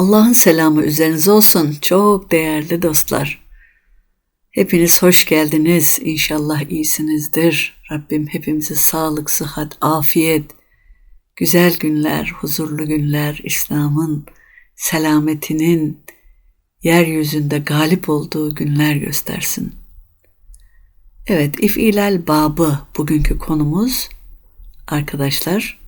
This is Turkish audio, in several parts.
Allah'ın selamı üzerinize olsun çok değerli dostlar. Hepiniz hoş geldiniz. İnşallah iyisinizdir. Rabbim hepimize sağlık, sıhhat, afiyet, güzel günler, huzurlu günler, İslam'ın selametinin yeryüzünde galip olduğu günler göstersin. Evet, İf'ilal babı bugünkü konumuz arkadaşlar.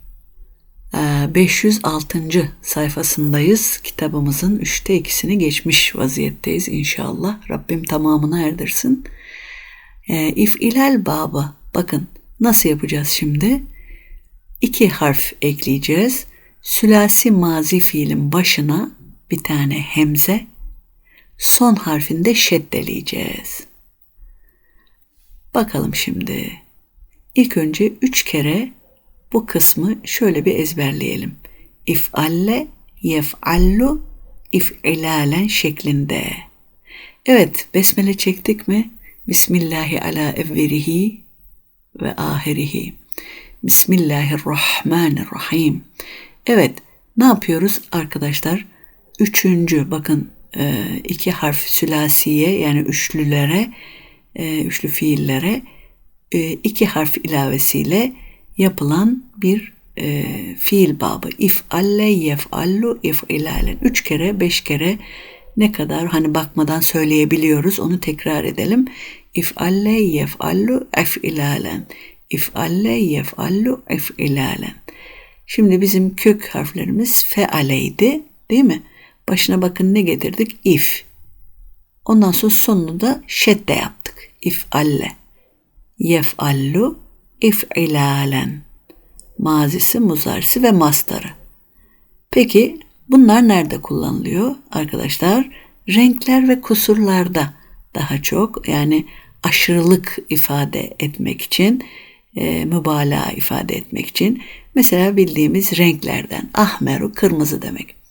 Ee, 506. sayfasındayız. Kitabımızın üçte ikisini geçmiş vaziyetteyiz inşallah. Rabbim tamamını erdirsin. Ee, İf'ilal babı. Bakın nasıl yapacağız şimdi? İki harf ekleyeceğiz. Sülasi mazi fiilin başına bir tane hemze, son harfinde şeddeleyeceğiz. Bakalım şimdi. İlk önce üç kere bu kısmı şöyle bir ezberleyelim. İf'alle, yef'allu, if'ilalen şeklinde. Evet, besmele çektik mi? Bismillahi ala evvelihi ve ahirihi. Bismillahirrahmanirrahim. Evet, ne yapıyoruz arkadaşlar? Üçüncü, bakın iki harf sülasiye yani üçlülere, e, üçlü fiillere e, iki harf ilavesiyle yapılan bir e, fiil babı. İf'alle, yef'allu, if'ilalen. Üç kere, beş kere ne kadar hani bakmadan söyleyebiliyoruz onu tekrar edelim. İf'alle, yef'allu, if'ilalen. İf'alle, yef'allu, if'ilalen. Şimdi bizim kök harflerimiz fealeydi değil mi? Başına bakın ne getirdik? İf. Ondan sonra sonunu da şedde yaptık. İf'alle. Yef'allu, if'ilalen. Mazisi, muzarisi ve mastarı. Peki bunlar nerede kullanılıyor arkadaşlar? Renkler ve kusurlarda daha çok yani aşırılık ifade etmek için, e, mübalağa ifade etmek için mesela bildiğimiz renklerden ahmeru kırmızı demek.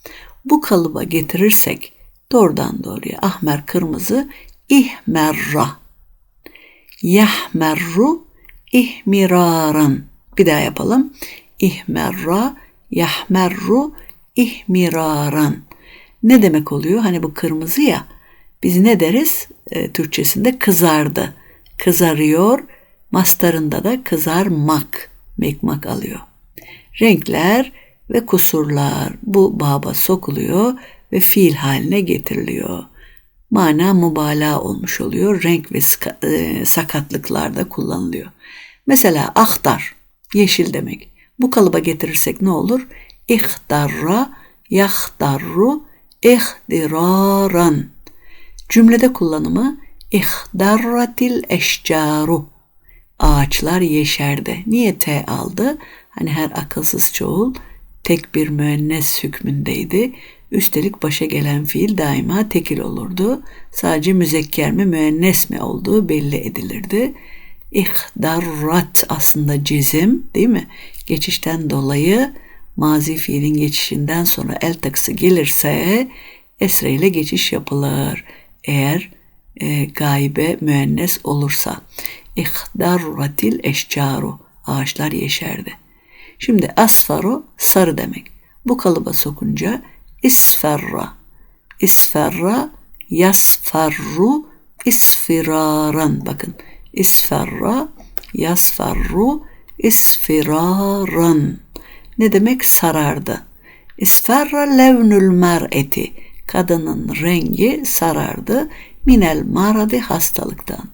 Bu kalıba getirirsek doğrudan doğruya ahmer kırmızı ihmerra yahmerru ihmiraran. Bir daha yapalım. İhmerra, yahmerru, ihmiraran. Ne demek oluyor? Hani bu kırmızı ya. Biz ne deriz? E, Türkçesinde kızardı. Kızarıyor. Mastarında da kızarmak. Mekmak alıyor. Renkler ve kusurlar bu baba sokuluyor ve fiil haline getiriliyor. Mana mübalağa olmuş oluyor. Renk ve e, sakatlıklarda kullanılıyor. Mesela ahtar, yeşil demek. Bu kalıba getirirsek ne olur? İhtarra, yahtarru, ihdiraran. Cümlede kullanımı ihdarratil eşcaru. Ağaçlar yeşerdi. Niye T aldı? Hani her akılsız çoğul tek bir müennes hükmündeydi. Üstelik başa gelen fiil daima tekil olurdu. Sadece müzekker mi müennes mi olduğu belli edilirdi. İhdarrat aslında cezim değil mi? Geçişten dolayı mazi fiilin geçişinden sonra el takısı gelirse esre ile geçiş yapılır. Eğer e, gaybe müennes olursa. İhdarratil eşcaru. Ağaçlar yeşerdi. Şimdi asfaru sarı demek. Bu kalıba sokunca isferra. İsferra yasfarru isfiraran. Bakın isferra yasfarru isfiraran. Ne demek sarardı? İsferra levnül mer'eti. Kadının rengi sarardı. Minel maradi hastalıktan.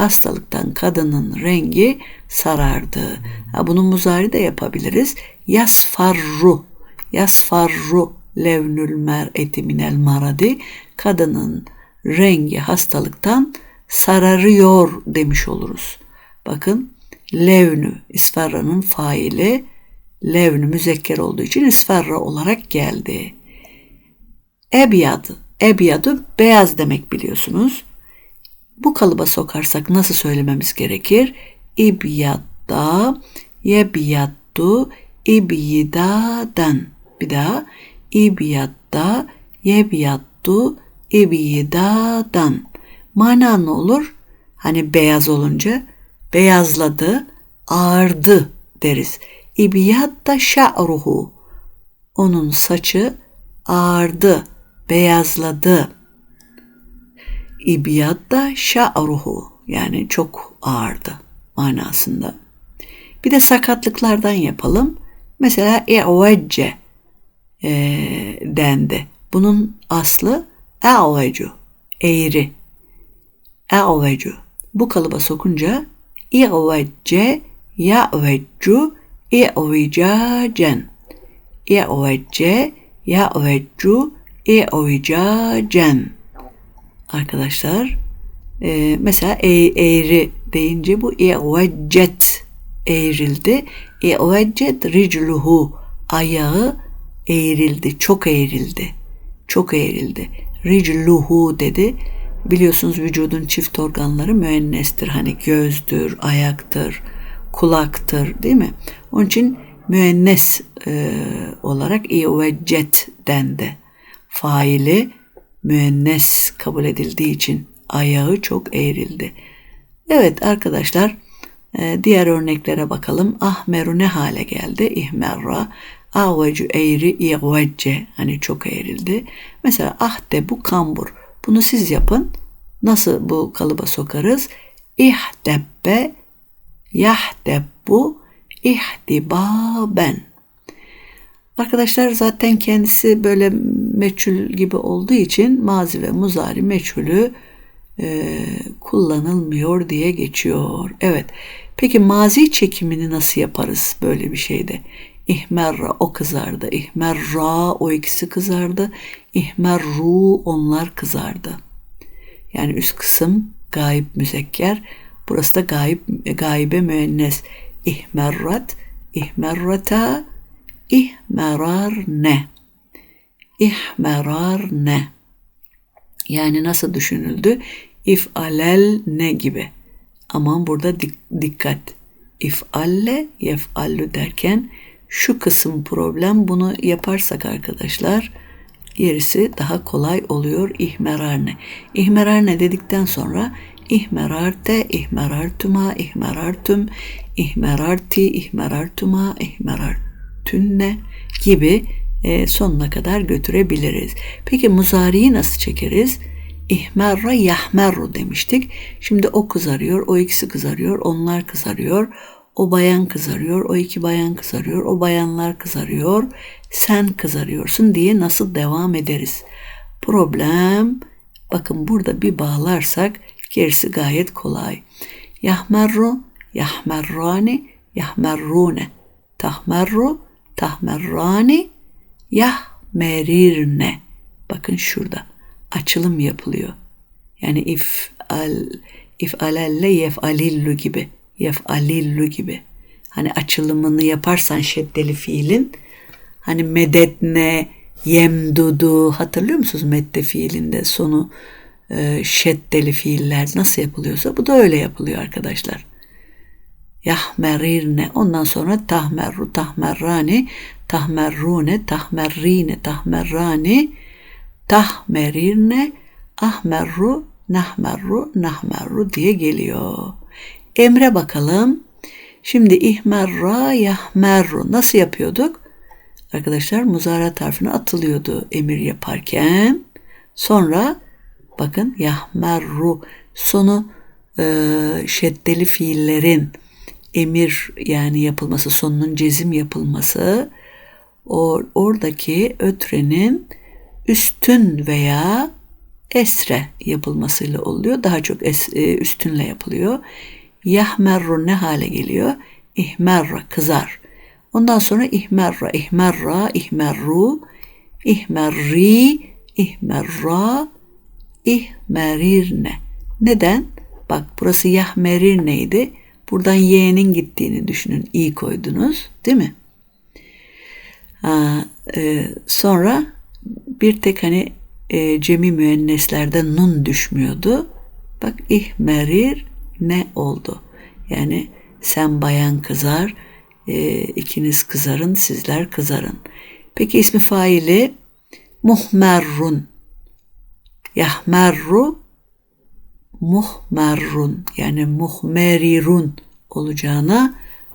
Hastalıktan kadının rengi sarardı. Ha, bunu muzari de yapabiliriz. Yasfarru. Yasfarru levnül mer'eti minel maradi. Kadının rengi hastalıktan sararıyor demiş oluruz. Bakın levnü isferranın faili levnü müzekker olduğu için isferra olarak geldi. Ebyad, ebyadı beyaz demek biliyorsunuz. Bu kalıba sokarsak nasıl söylememiz gerekir? İbyadda, yebyaddu, ibyidaden. Bir daha. İbyadda, yebyaddu, İbidadan. Mana ne olur? Hani beyaz olunca beyazladı, ağardı deriz. İbiyatta şa'ruhu. Onun saçı ağardı, beyazladı. İbiyatta şa'ruhu. Yani çok ağırdı manasında. Bir de sakatlıklardan yapalım. Mesela i'vecce e, dendi. Bunun aslı e'vecu, eğri. E'vecu. Bu kalıba sokunca i'vecce, ya'veccu, i'vicacen. İ'vecce, ya'veccu, i'vicacen. Arkadaşlar, e, mesela e, eğri deyince bu i'veccet eğrildi. İ'veccet ricluhu ayağı eğrildi, çok eğrildi. Çok eğrildi. Ricluhu dedi. Biliyorsunuz vücudun çift organları müennestir. Hani gözdür, ayaktır, kulaktır değil mi? Onun için müennes e, olarak i'veccet dendi. Faili müennes kabul edildiği için ayağı çok eğrildi. Evet arkadaşlar e, diğer örneklere bakalım. Ahmeru ne hale geldi? İhmerra. Avecu eğri i'vecce. Hani çok eğrildi. Mesela ahde bu kambur. Bunu siz yapın. Nasıl bu kalıba sokarız? İhdebbe yahdebbu ihtibaben. Arkadaşlar zaten kendisi böyle meçhul gibi olduğu için mazi ve muzari meçhulü e, kullanılmıyor diye geçiyor. Evet. Peki mazi çekimini nasıl yaparız böyle bir şeyde? İhmerra o kızardı. İhmerra o ikisi kızardı. İhmerru onlar kızardı. Yani üst kısım gayip müzekker. Burası da gayip, gaybe müennes. İhmerrat, ihmerrata, ihmerar ne? İhmerar ne? Yani nasıl düşünüldü? İf'alel ne gibi. Aman burada dikkat. İf'alle, yef'allu derken şu kısım problem bunu yaparsak arkadaşlar gerisi daha kolay oluyor ihmerarne. İhmerarne dedikten sonra ihmerarte, ihmerartuma, ihmerartum, ihmerarti, ihmerartuma, ihmerartünne gibi e, sonuna kadar götürebiliriz. Peki muzariyi nasıl çekeriz? İhmerra yahmerru demiştik. Şimdi o kızarıyor, o ikisi kızarıyor, onlar kızarıyor. O bayan kızarıyor, o iki bayan kızarıyor, o bayanlar kızarıyor, sen kızarıyorsun diye nasıl devam ederiz? Problem, bakın burada bir bağlarsak gerisi gayet kolay. Yahmerru, yahmerrani, yahmerrune, tahmerru, tahmerrani, yahmerirne. Bakın şurada açılım yapılıyor. Yani if al if alalle yef'alillu gibi yef'alillu gibi. Hani açılımını yaparsan şeddeli fiilin hani medetne yemdudu hatırlıyor musunuz medde fiilinde sonu e, şeddeli fiiller nasıl yapılıyorsa bu da öyle yapılıyor arkadaşlar. Yahmerirne ondan sonra tahmerru tahmerrani tahmerrune tahmerrine tahmerrani tahmerirne ahmerru nahmerru nahmerru diye geliyor. Emre bakalım. Şimdi ihmerra yahmerru nasıl yapıyorduk? Arkadaşlar muzara tarfına atılıyordu emir yaparken. Sonra bakın yahmerru sonu e, şeddeli fiillerin emir yani yapılması sonunun cezim yapılması o, oradaki ötrenin üstün veya esre yapılmasıyla oluyor. Daha çok es, e, üstünle yapılıyor. Yahmerru ne hale geliyor? İhmerra kızar. Ondan sonra ihmerra, ihmerra, ihmerru, ihmerri, ihmerra, ihmerirne. Neden? Bak burası yahmerir neydi? Buradan y'nin gittiğini düşünün. i koydunuz değil mi? Ha, e, sonra bir tek hani e, cemi müenneslerde nun düşmüyordu. Bak ihmerir ne oldu? Yani sen bayan kızar, e, ikiniz kızarın, sizler kızarın. Peki ismi faili muhmerrun. Yahmerru muhmerrun yani muhmerirun olacağına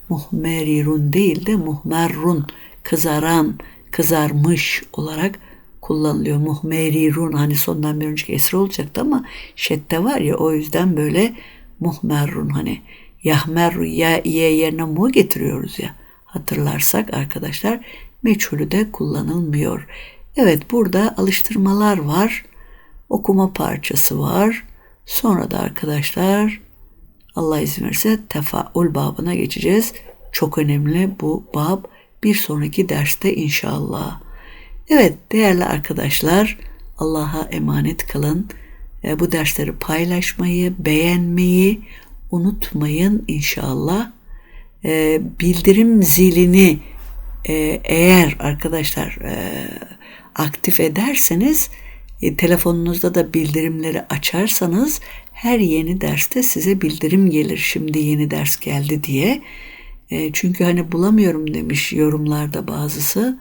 muhmerirun değil de muhmerrun kızaran, kızarmış olarak kullanılıyor. Muhmerirun hani sondan bir önceki esri olacaktı ama şedde var ya o yüzden böyle muhmerrun hani yahmerru ya ye yerine mu getiriyoruz ya hatırlarsak arkadaşlar meçhulü de kullanılmıyor. Evet burada alıştırmalar var. Okuma parçası var. Sonra da arkadaşlar Allah izin verirse tefaul babına geçeceğiz. Çok önemli bu bab bir sonraki derste inşallah. Evet değerli arkadaşlar Allah'a emanet kalın. E, bu dersleri paylaşmayı, beğenmeyi unutmayın inşallah. E, bildirim zilini e, eğer arkadaşlar aktif ederseniz e, telefonunuzda da bildirimleri açarsanız her yeni derste size bildirim gelir. Şimdi yeni ders geldi diye. E, çünkü hani bulamıyorum demiş yorumlarda bazısı.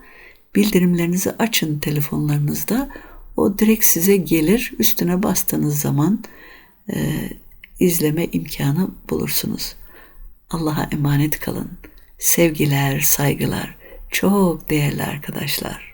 Bildirimlerinizi açın telefonlarınızda. O direkt size gelir. Üstüne bastığınız zaman e, izleme imkanı bulursunuz. Allah'a emanet kalın. Sevgiler, saygılar. Çok değerli arkadaşlar.